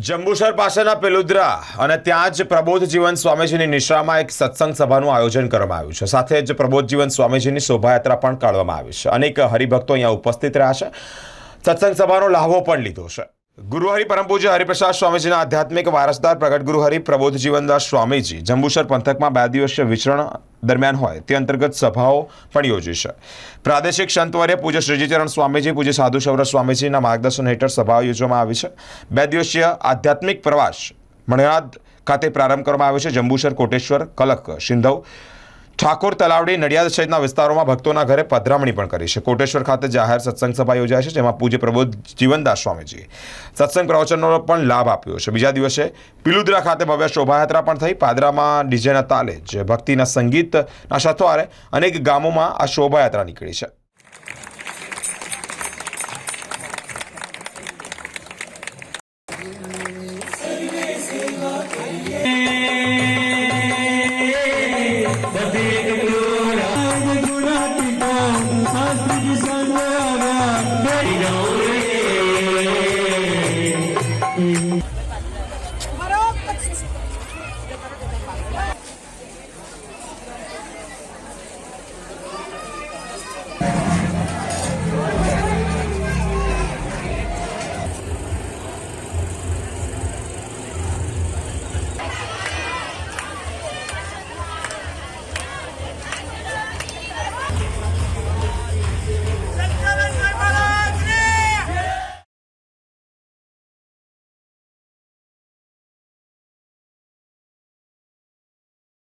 જંબુસર પાસેના પેલુદ્રા અને ત્યાં જ પ્રબોધ જીવન સ્વામીજીની નિશ્રામાં એક સત્સંગ સભાનું આયોજન કરવામાં આવ્યું છે. સાથે જ પ્રબોધ જીવન સ્વામીજીની શોભાયાત્રા પણ કાઢવામાં આવી છે. અનેક હરિભક્તો અહીંયા ઉપસ્થિત રહ્યા છે. સત્સંગ સભાનો લાહવો પણ લીધો છે. ગુરુહરિ પરમ પૂજ્ય હરિપ્રસાદ સ્વામીજીના આધ્યાત્મિક વારસદાર પ્રગટ ગુરુહરિ પ્રબોધ જીવનદાસ સ્વામીજી જંબુસર પંથકમાં બે દિવસીય વિચરણ દરમિયાન હોય. તે અંતર્ગત સભાઓ પણ યોજી છે. પ્રાદેશિક સંતવર્ય પૂજ્ય શ્રીજીચરણ સ્વામીજી, પૂજ્ય સાધુ સૌર સ્વામીજીના માર્ગદર્શન હેઠળ સભાઓ યોજવામાં આવી છે. બે દિવસીય આધ્યાત્મિક પ્રવાસ મણિયાદ ખાતે પ્રારંભ કરવામાં આવ્યો છે. જંબુસર, કોટેશ્વર કલક સિંધવ ઠાકોર તલાવડી નડિયાદ સહિતના વિસ્તારોમાં ભક્તોના ઘરે પધરામણી પણ કરી છે. કોટેશ્વર ખાતે જાહેર સત્સંગ સભા યોજાય છે, જેમાં પૂજ્ય પ્રબોધ જીવનદાસ સ્વામીજી. સત્સંગ પ્રવચનનો પણ લાભ આપ્યો છે. બીજા દિવસે પિલુદ્રા ખાતે ભવ્ય શોભાયાત્રા પણ થઈ. પાદરામાં ડીજેના તાલે જ ભક્તિના સંગીતના સથવારે અનેક ગામોમાં આ શોભાયાત્રા નીકળી છે. đi đâu